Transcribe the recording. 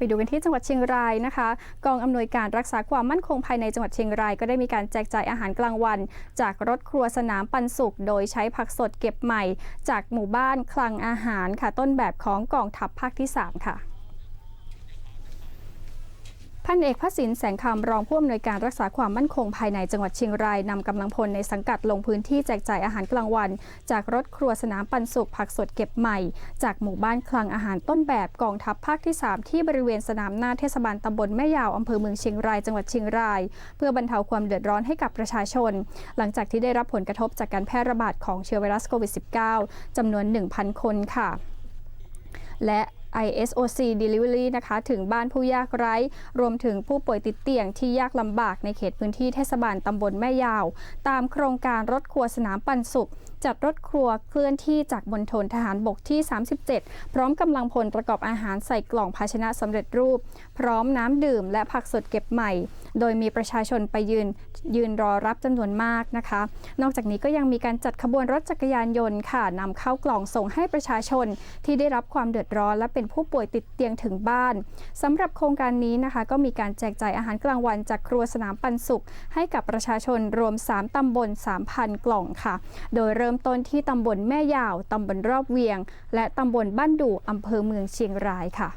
ไปดูกันที่จังหวัดเชียงรายนะคะ กองอำนวยการรักษาความมั่นคงภายในจังหวัดเชียงรายก็ได้มีการแจกจ่ายอาหารกลางวัน จากรถครัวสนามปันสุกโดยใช้ผักสดเก็บใหม่ จากหมู่บ้านคลังอาหารค่ะต้นแบบของกองทัพภาคที่ 3 ค่ะ พันเอกพระสินแสงคำรองผู้อำนวยการรักษาความมั่นคงภายในจังหวัดเชียงรายนำกำลังพลในสังกัดลงพื้นที่แจกจ่ายอาหารกลางวัน จากรถครัวสนามปันสุขผักสดเก็บใหม่ จากหมู่บ้านคลังอาหารต้นแบบกองทัพภาคที่ 3 ที่บริเวณสนามหน้าเทศบาลตำบลแม่ยาวอำเภอเมืองเชียงรายจังหวัดเชียงราย เพื่อบรรเทาความเดือดร้อนให้กับประชาชน หลังจากที่ได้รับผลกระทบจากการแพร่ระบาดของเชื้อไวรัสโควิด -19 จำนวน 1,000 คนค่ะ และ ISOC Delivery นะคะถึงบ้านผู้ยากไร้ รวมถึงผู้ป่วยติดเตียงที่ยากลำบากในเขตพื้นที่เทศบาลตำบลแม่ยาว ตามโครงการรถครัวสนามปันสุข จัดรถครัวเคลื่อนที่จากบนทนทหารบกที่ 37 พร้อมกำลังพลประกอบอาหารใส่กล่องภาชนะสำเร็จรูป พร้อมน้ำดื่มและผักสดเก็บใหม่ โดยมีประชาชนไปยืนยืนรอรับจำนวนมากนะคะ นอกจากนี้ก็ยังมีการจัดขบวนรถจักรยานยนต์ค่ะนำเข้ากล่องส่งให้ประชาชนที่ได้รับความเดือดร้อนและเป็นผู้ป่วยติดเตียงถึงบ้านสำหรับโครงการนี้นะคะ ก็มีการแจกจ่ายอาหารกลางวันจากครัวสนามปันสุข ให้กับประชาชนรวม 3ตำบล 3,000 กล่องค่ะ โดยเริ่มต้นที่ตำบลแม่ยาวตำบลรอบเวียง และตำบลบ้านดู่อำเภอเมืองเชียงรายค่ะ